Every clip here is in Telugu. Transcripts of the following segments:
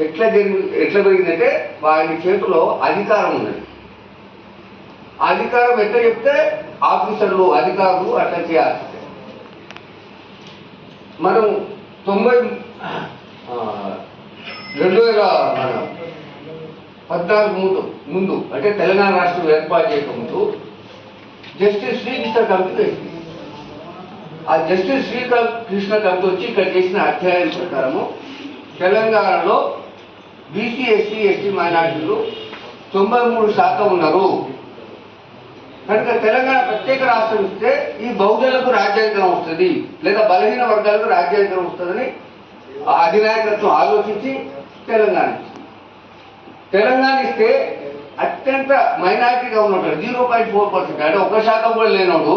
ఎట్లా జరిగి ఎట్లా పెరిగిందంటే వారి చేతిలో అధికారం ఉన్నది. అధికారం ఎట్లా చెప్తే ఆఫీసర్లు అధికారులు అట్లా చేయాల్సి మనం తొంభై రెండు వేల పద్నాలుగు ముందు ముందు అంటే తెలంగాణ రాష్ట్రం ఏర్పాటు చేయక ముందు జస్టిస్ శ్రీకృష్ణ కమిటీ వేసింది ఆ జస్టిస్ శ్రీకృష్ణ కమిటీ వచ్చి ఇక్కడ చేసిన అధ్యాయం ప్రకారము తెలంగాణలో బీసీ ఎస్సీ ఎస్టీ మైనార్టీలు తొంభై మూడు శాతం ఉన్నారు. కనుక తెలంగాణ ప్రత్యేక రాష్ట్రం ఇస్తే ఈ బహుజనులకు రాజ్యాంగం వస్తుంది లేదా బలహీన వర్గాలకు రాజ్యాంగం వస్తుందని ఆ అధినాయకత్వం ఆలోచించి తెలంగాణ తెలంగాణ ఇస్తే అత్యంత మైనారిటీగా ఉన్నట్టు జీరో పాయింట్ ఫోర్ పర్సెంట్ అంటే ఒక శాతం కూడా లేనోడు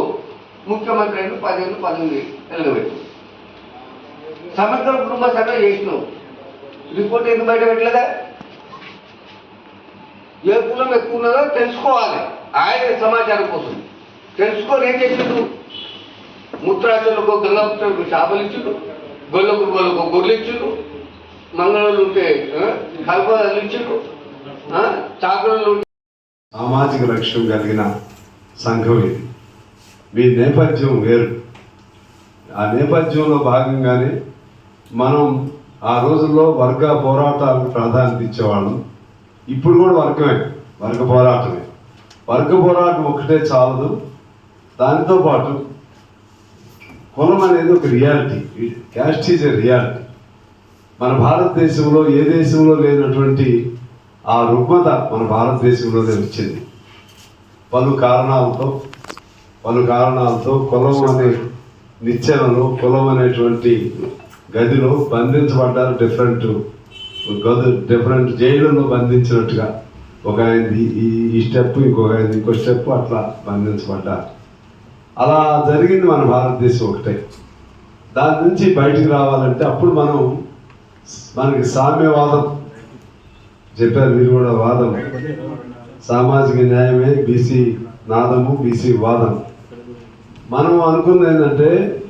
ముఖ్యమంత్రి అయిన పదిహేను పద్దెనిమిది నిలబెట్టు సమగ్ర కుటుంబ సర్వే చేసినావు రిపోర్ట్ ఎందుకు బయట పెట్టలేదా? ఏ కులం ఎక్కువ ఉన్నదో తెలుసుకోవాలి. ఆయన సమాచారం కోసం తెలుసుకొని ఏం చేసిండు? ముత్రాచులకు గంగాపుత్రులకు చేపలు ఇచ్చిండు. గొల్లకు గొల్లకు గొర్రెలు ఇచ్చిండు. మంగళలు ఉంటే కల్పదలు ఇచ్చిండు. చాకలు సామాజిక లక్ష్యం కలిగిన సంఘం ఇది. మీ నేపథ్యం వేరు. ఆ నేపథ్యంలో భాగంగానే మనం ఆ రోజుల్లో వర్గ పోరాటాలకు ప్రాధాన్యత ఇచ్చేవాళ్ళం. ఇప్పుడు కూడా వర్గమే వర్గ పోరాటమే. వర్గ పోరాటం ఒకటే చాలదు. దానితో పాటు కులం అనేది ఒక reality. Caste is a reality. మన భారతదేశంలో ఏ దేశంలో లేనటువంటి ఆ రుగ్మత మన భారతదేశంలోనే వచ్చింది పలు కారణాలతో పలు కారణాలతో కులం అనే నిచ్చెనలో కులం అనేటువంటి గదిలో బంధించబడ్డారు డిఫరెంట్ గదు డిఫరెంట్ జైళ్ళలో బంధించినట్టుగా. ఒక ఆయనది ఈ- ఈ ఈ స్టెప్ ఇంకొక ఆయన ఇంకో స్టెప్ అట్లా బంధించబడ్డారు. అలా జరిగింది మన భారతదేశం ఒకటే. దాని నుంచి బయటికి రావాలంటే అప్పుడు మనం మనకి సామ్యవాదం చెప్పారు మీరు కూడా వాదం. సామాజిక న్యాయమే బీసీ నాదము బీసీ వాదం. మనం అనుకుంది ఏంటంటే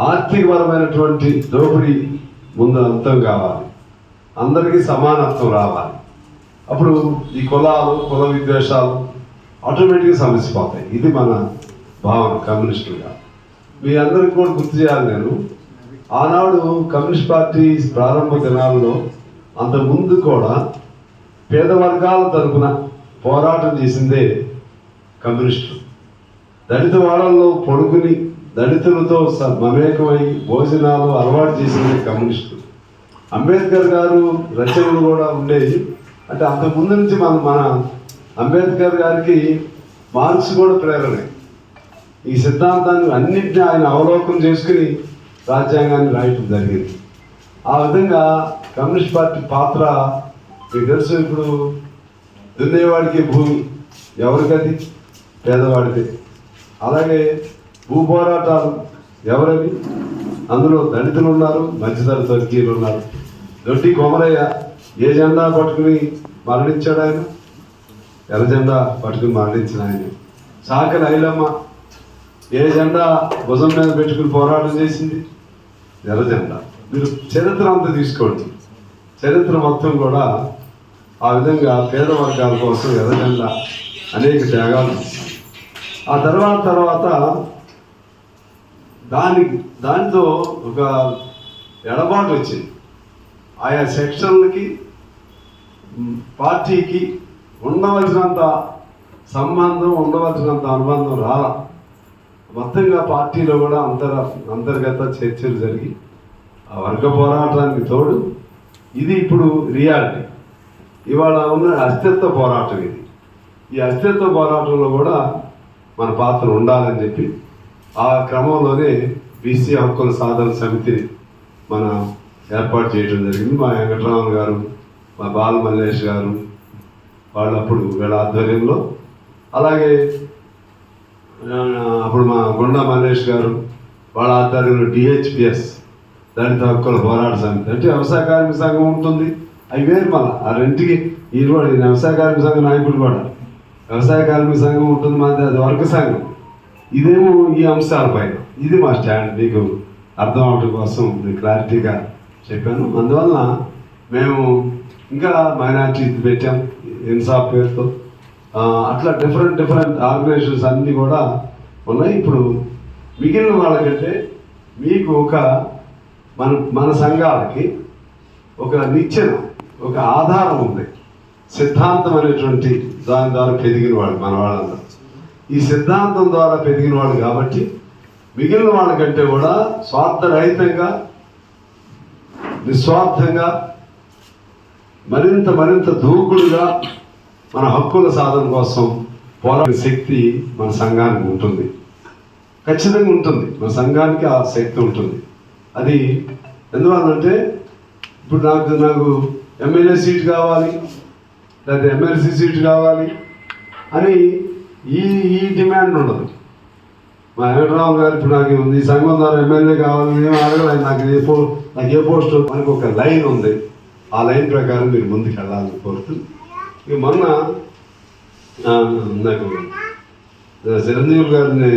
ఆర్థికపరమైనటువంటి దోపిడీ ముందు అంతం కావాలి. అందరికీ సమానత్వం రావాలి. అప్పుడు ఈ కులాలు కుల విద్వేషాలు ఆటోమేటిక్గా సమసిపోతాయి. ఇది మన భావన కమ్యూనిస్టులుగా. మీ అందరికి కూడా గుర్తు చేయాలి నేను. ఆనాడు కమ్యూనిస్ట్ పార్టీ ప్రారంభ దినాల్లో అంత ముందు కూడా పేద వర్గాల తరపున పోరాటం చేసిందే కమ్యూనిస్టులు. దళిత వాడల్లో పడుకుని దళితులతో స- మమేకమై భోజనాలు అలవాటు చేసింది కమ్యూనిస్టులు అంబేద్కర్ గారు రచనలు కూడా ఉండేవి. అంటే అంతకుముందు ముందు నుంచి మన మన అంబేద్కర్ గారికి మార్క్స్ కూడా ప్రేరణే. ఈ సిద్ధాంతాన్ని అన్నింటినీ ఆయన అవలోకనం చేసుకుని రాజ్యాంగాన్ని రాయటం జరిగింది. ఆ విధంగా కమ్యూనిస్ట్ పార్టీ పాత్ర మీకు తెలుసు ఇప్పుడు దున్నేవాడికి భూమి ఎవరికది? పేదవాడికి అలాగే భూ పోరాటాలు ఎవరవి? అందులో దళితులు ఉన్నారు మధ్యతరగతి వర్గీయులు ఉన్నారు దొడ్డి కొమరయ్య ఏ జెండా పట్టుకుని మరణించాడు ఆయన? ఎర్ర జెండా పట్టుకుని మరణించిన ఆయన. సాకలి ఐలమ్మ ఏ జెండా భుజం మీద పెట్టుకుని పోరాటం చేసింది? ఎర్ర జెండా. మీరు చరిత్ర అంతా తీసుకోండి. చరిత్ర మొత్తం కూడా ఆ విధంగా పేద వర్గాల కోసం ఎర్ర జెండా అనేక త్యాగాలు ఆ తర్వాత తర్వాత దాని దానితో ఒక ఎడబాటు వచ్చింది. ఆయా సెక్షన్లకి పార్టీకి ఉండవలసినంత సంబంధం ఉండవలసినంత అనుబంధం రాల. మొత్తంగా పార్టీలో కూడా అంతర అంతర్గత చర్చలు జరిగి ఆ వర్గ పోరాటానికి తోడు ఇది ఇప్పుడు రియాలిటీ. ఇవాళ ఉన్న అస్తిత్వ పోరాటం ఇది. ఈ అస్తిత్వ పోరాటంలో కూడా మన పాత్ర ఉండాలని చెప్పి ఆ క్రమంలోనే బీసీ హక్కుల సాధన సమితిని మన ఏర్పాటు చేయడం జరిగింది. మా వెంకటరామన్ గారు మా బాల మల్లేష్ గారు వాళ్ళు అప్పుడు వీళ్ళ ఆధ్వర్యంలో. అలాగే అప్పుడు మా గుండా మల్లేష్ గారు వాళ్ళ ఆధ్వర్యంలో డిహెచ్పిఎస్ దళిత హక్కుల పోరాట సమితి. అంటే వ్యవసాయ కార్మిక సంఘం ఉంటుంది. అవి వేరు మళ్ళీ. ఆ రెంటికి ఈ కూడా వ్యవసాయ కార్మిక సంఘం నాయకుడు కూడా. వ్యవసాయ కార్మిక సంఘం ఉంటుంది మాది అది వర్గ సంఘం. ఇదేమో ఈ అంశాలపైన ఇది మా స్టాండ్. మీకు అర్థం అవడం కోసం క్లారిటీగా చెప్పాను. అందువలన మేము ఇంకా మైనార్టీ పెట్టాం ఇన్సాఫ్ పేరుతో. అట్లా డిఫరెంట్ డిఫరెంట్ ఆర్గనైజేషన్స్ అన్నీ కూడా ఉన్నాయి. ఇప్పుడు మిగిలిన వాళ్ళకంటే మీకు ఒక మన మన సంఘాలకి ఒక నిచ్చెన ఒక ఆధారం ఉంది. సిద్ధాంతం అనేటువంటి దాని ద్వారా పెరిగిన వాళ్ళు మన వాళ్ళందరూ. ఈ సిద్ధాంతం ద్వారా పెరిగిన వాళ్ళు కాబట్టి మిగిలిన వాళ్ళకంటే కూడా స్వార్థరహితంగా నిస్వార్థంగా మరింత మరింత దూకుడుగా మన హక్కుల సాధన కోసం పోరాడే శక్తి మన సంఘానికి ఉంటుంది. ఖచ్చితంగా ఉంటుంది. మన సంఘానికి ఆ శక్తి ఉంటుంది. అది ఎందువల్లంటే ఇప్పుడు నాకు నాకు ఎమ్మెల్యే సీట్ కావాలి. లేదా ఎమ్మెల్సీ సీట్ కావాలి అని ఈ ఈ డిమాండ్ ఉండదు. మా వెంకటరావు గారు ఇప్పుడు నాకు ఈ సంఘం ద్వారా ఎమ్మెల్యే కావాలి ఏం అడగలేదు. నాకు ఏ పో నాకు ఏ పోస్ట్ మనకు ఒక లైన్ ఉంది. ఆ లైన్ ప్రకారం మీరు ముందుకు వెళ్ళాలని కోరుతుంది ఇక మొన్న నాకు చిరంజీవి గారిని